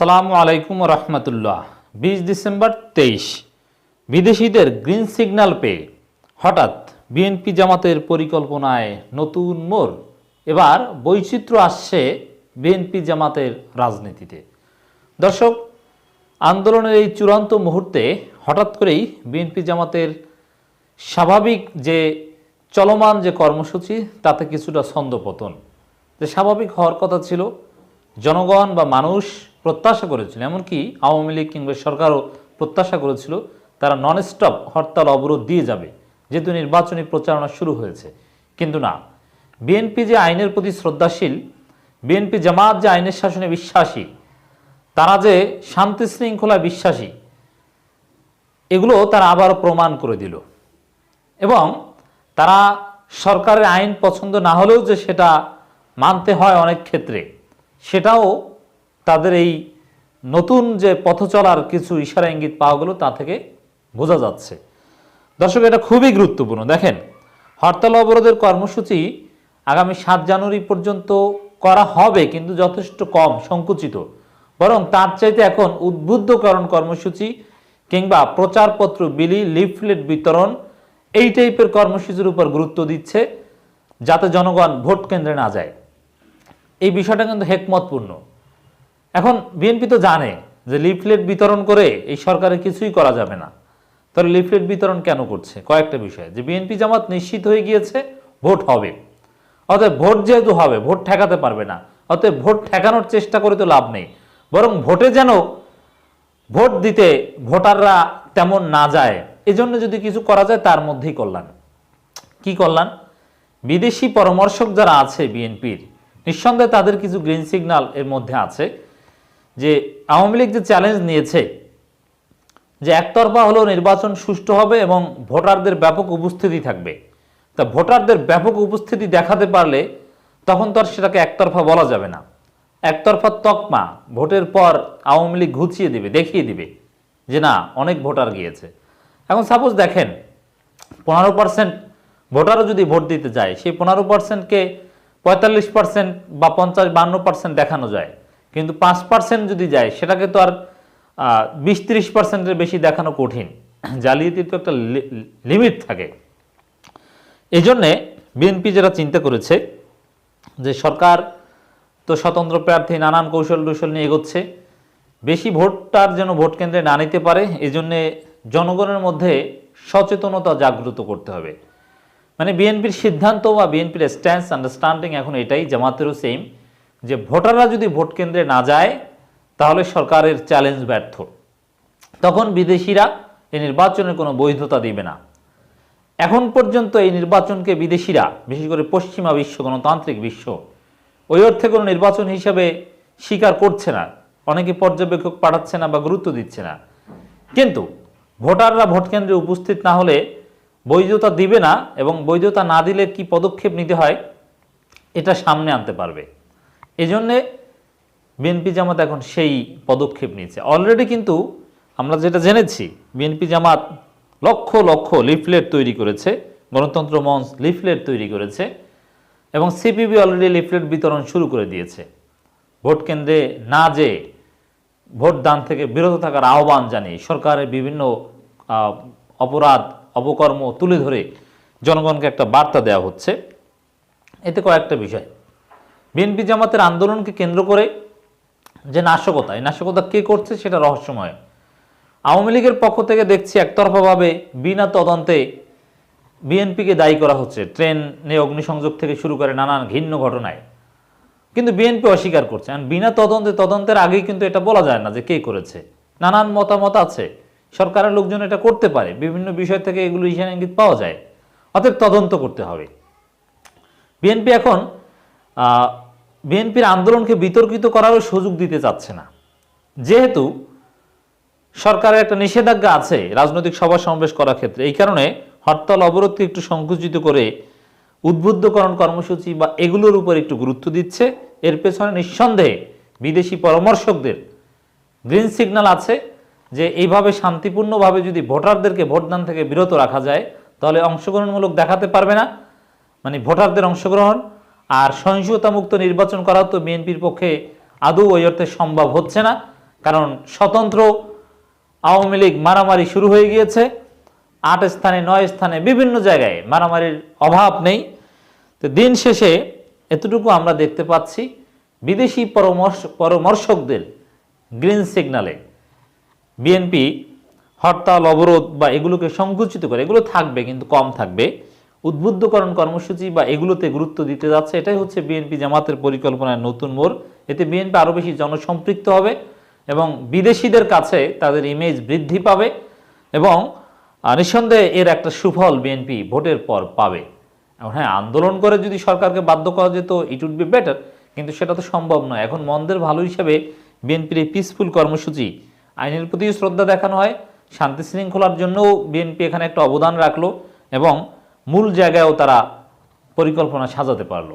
সালামু আলাইকুম রহমতুল্লাহ। বিশ ডিসেম্বর তেইশ। বিদেশিদের গ্রিন সিগন্যাল পেয়ে হঠাৎ বিএনপি জামাতের পরিকল্পনায় নতুন মোড়। এবার বৈচিত্র্য আসছে বিএনপি জামাতের রাজনীতিতে। দর্শক, আন্দোলনের এই চূড়ান্ত মুহূর্তে হঠাৎ করেই বিএনপি জামাতের স্বাভাবিক যে চলমান যে কর্মসূচি, তাতে কিছুটা ছন্দপতন। যে স্বাভাবিক হওয়ার কথা ছিল, জনগণ বা মানুষ প্রত্যাশা করেছিল, এমনকি আওয়ামী লীগ কিংবা সরকারও প্রত্যাশা করেছিল, তারা নন স্টপ হরতাল অবরোধ দিয়ে যাবে, যেহেতু নির্বাচনী প্রচারণা শুরু হয়েছে। কিন্তু না, বিএনপি যে আইনের প্রতি শ্রদ্ধাশীল, বিএনপি জামাত যে আইনের শাসনে বিশ্বাসী, তারা যে শান্তি শৃঙ্খলা বিশ্বাসী, এগুলো তারা আবারও প্রমাণ করে দিল। এবং তারা সরকারের আইন পছন্দ না হলেও যে সেটা মানতে হয় অনেক ক্ষেত্রে, সেটাও তাদের এই নতুন যে পথ চলার কিছু ইশারা ইঙ্গিত পাওয়া গেল তা থেকে বোঝা যাচ্ছে। দর্শক, এটা খুবই গুরুত্বপূর্ণ। দেখেন, হরতাল অবরোধের কর্মসূচি আগামী সাত জানুয়ারি পর্যন্ত করা হবে, কিন্তু যথেষ্ট কম, সংকুচিত। বরং তার চাইতে এখন উদ্বুদ্ধকরণ কর্মসূচি কিংবা প্রচারপত্র, বিলি, লিফলেট বিতরণ এই টাইপের কর্মসূচির উপর গুরুত্ব দিচ্ছে যাতে জনগণ ভোট কেন্দ্রে না যায়। এই বিষয়টা কিন্তু হেকমতপূর্ণ। এখন বিএনপি তো জানে যে লিফলেট বিতরণ করে এই সরকারে কিছুই করা যাবে না। তাহলে লিফলেট বিতরণ কেন করছে? কয়েকটা বিষয়। যে বিএনপি জামাত নিশ্চিত হয়ে গিয়েছে, ভোট হবে। অতএব ভোট যেহেতু হবে, ভোট ঠেকাতে পারবে না। অতএব ভোট ঠেকানোর চেষ্টা করে তো লাভ নেই। বরং ভোটে যেন ভোট দিতে ভোটাররা তেমন না যায়, এজন্য যদি কিছু করা যায় তার মধ্যেই কল্যাণ। কি কল্যাণ? বিদেশি পরামর্শক যারা আছে বিএনপির নিঃসন্দেহে তাদের কিছু গ্রিন সিগন্যাল এর মধ্যে আছে। যে আওয়ামী লীগ যে চ্যালেঞ্জ নিয়েছে, যে একতরফা হলেও নির্বাচন সুষ্ঠু হবে এবং ভোটারদের ব্যাপক উপস্থিতি থাকবে। তা ভোটারদের ব্যাপক উপস্থিতি দেখাতে পারলে তখন তো আর সেটাকে একতরফা বলা যাবে না। একতরফা তকমা ভোটের পর আওয়ামী লীগ ঘুচিয়ে দিবে, দেখিয়ে দিবে যে না, অনেক ভোটার গিয়েছে। এখন সাপোজ দেখেন, পনেরো পার্সেন্ট ভোটারও যদি ভোট দিতে যায়, সেই পনেরো পার্সেন্টকে পঁয়তাল্লিশ পার্সেন্ট বা পঞ্চাশ, বান্ন পার্সেন্ট দেখানো যায়। কিন্তু পাঁচ পার্সেন্ট যদি যায়, সেটাকে তো আর বিশ তিরিশ পার্সেন্টের বেশি দেখানো কঠিন। জালিয়াতির তো একটা লিমিট থাকে। এই জন্যে বিএনপি যেটা চিন্তা করেছে যে সরকার তো স্বতন্ত্র প্রার্থী, নানান কৌশল টৌশল নিয়ে এগোচ্ছে, বেশি ভোটটার যেন ভোট কেন্দ্রে না নিতে পারে এই জন্যে জনগণের মধ্যে সচেতনতা জাগ্রত করতে হবে। মানে বিএনপির সিদ্ধান্ত বা বিএনপির স্ট্যান্স আন্ডারস্ট্যান্ডিং এখন এটাই, জামাতেরও সেম যে ভোটাররা যদি ভোট কেন্দ্রে না যায়, তাহলে সরকারের চ্যালেঞ্জ ব্যর্থ। তখন বিদেশিরা এই নির্বাচনের কোনো বৈধতা দিবে না। এখন পর্যন্ত এই নির্বাচনকে বিদেশিরা, বিশেষ করে পশ্চিমা বিশ্ব, গণতান্ত্রিক বিশ্ব, ওই অর্থে কোনো নির্বাচন হিসাবে স্বীকার করছে না। অনেকে পর্যবেক্ষক পাঠাচ্ছে না বা গুরুত্ব দিচ্ছে না। কিন্তু ভোটাররা ভোট কেন্দ্রে উপস্থিত না হলে বৈধতা দিবে না এবং বৈধতা না দিলে কি পদক্ষেপ নিতে হয়, এটা সামনে আনতে পারবে। এজন্যে বিএনপি জামাত এখন সেই পদক্ষেপ নিয়েছে। অলরেডি কিন্তু আমরা যেটা জেনেছি, বিএনপি জামাত লক্ষ লক্ষ লিফলেট তৈরি করেছে, গণতন্ত্র মঞ্চ লিফলেট তৈরি করেছে এবং সিপিবি অলরেডি লিফলেট বিতরণ শুরু করে দিয়েছে। ভোট কেন্দ্রে না যে ভোট দান থেকে বিরত থাকার আহ্বান জানিয়ে সরকারের বিভিন্ন অপরাধ, অপকর্ম তুলে ধরে জনগণকে একটা বার্তা দেওয়া হচ্ছে। এতে কয়েকটা বিষয়। বিএনপি জামাতের আন্দোলনকে কেন্দ্র করে যে নাশকতা, এই নাশকতা কে করছে সেটা রহস্যময়। আওয়ামী লীগের পক্ষ থেকে দেখছি একতরফাভাবে বিনা তদন্তে বিএনপিকে দায়ী করা হচ্ছে। ট্রেনে অগ্নিসংযোগ থেকে শুরু করে নানান ঘিন্ন ঘটনায়। কিন্তু বিএনপি অস্বীকার করছে। আর বিনা তদন্তে, তদন্তের আগেই কিন্তু এটা বলা যায় না যে কে করেছে। নানান মতামত আছে। সরকারের লোকজন এটা করতে পারে। বিভিন্ন বিষয় থেকে এগুলো ইশান ইঙ্গিত পাওয়া যায়। অতএব তদন্ত করতে হবে। বিএনপি এখন বিএনপির আন্দোলনকে বিতর্কিত করারও সুযোগ দিতে চাচ্ছে না। যেহেতু সরকারের একটা নিষেধাজ্ঞা আছে রাজনৈতিক সভা সমাবেশ করার ক্ষেত্রে, এই কারণে হরতাল, অবরোধকে একটু সংকুচিত করে উদ্বুদ্ধকরণ কর্মসূচি বা এগুলোর উপর একটু গুরুত্ব দিচ্ছে। এর পেছনে নিঃসন্দেহে বিদেশি পরামর্শকদের গ্রিন সিগন্যাল আছে যে এইভাবে শান্তিপূর্ণভাবে যদি ভোটারদেরকে ভোটদান থেকে বিরত রাখা যায়, তাহলে অংশগ্রহণমূলক দেখাতে পারবে না। মানে ভোটারদের অংশগ্রহণ আর সহিংসতামুক্ত নির্বাচন করাও তো বিএনপির পক্ষে আদৌ ওই অর্থে সম্ভব হচ্ছে না। কারণ স্বতন্ত্র আওয়ামী লীগ মারামারি শুরু হয়ে গিয়েছে। আট স্থানে, নয় স্থানে বিভিন্ন জায়গায় মারামারির অভাব নেই। তো দিন শেষে এতটুকু আমরা দেখতে পাচ্ছি বিদেশি পরামর্শ, পরামর্শকদের গ্রিন সিগনালে। বিএনপি হরতাল, অবরোধ বা এগুলোকে সংকুচিত করে, এগুলো থাকবে কিন্তু কম থাকবে। উদ্বুদ্ধকরণ কর্মসূচি বা এগুলোতে গুরুত্ব দিতে যাচ্ছে, এটাই হচ্ছে বিএনপি জামাতের পরিকল্পনার নতুন মোড়। এতে বিএনপি আরও বেশি জনসম্পৃক্ত হবে এবং বিদেশিদের কাছে তাদের ইমেজ বৃদ্ধি পাবে এবং নিঃসন্দেহে এর একটা সুফল বিএনপি ভোটের পর পাবে। এখন হ্যাঁ আন্দোলন করে যদি সরকারকে বাধ্য করা যেত ইট উড বি বেটার কিন্তু সেটা তো সম্ভব নয়। এখন মন্দের ভালো হিসাবে বিএনপির এই পিসফুল কর্মসূচি আইনের প্রতিও শ্রদ্ধা দেখানো হয়, শান্তি শৃঙ্খলার জন্যও বিএনপি এখানে একটা অবদান রাখল এবং মূল জায়গায়ও তারা পরিকল্পনা সাজাতে পারল।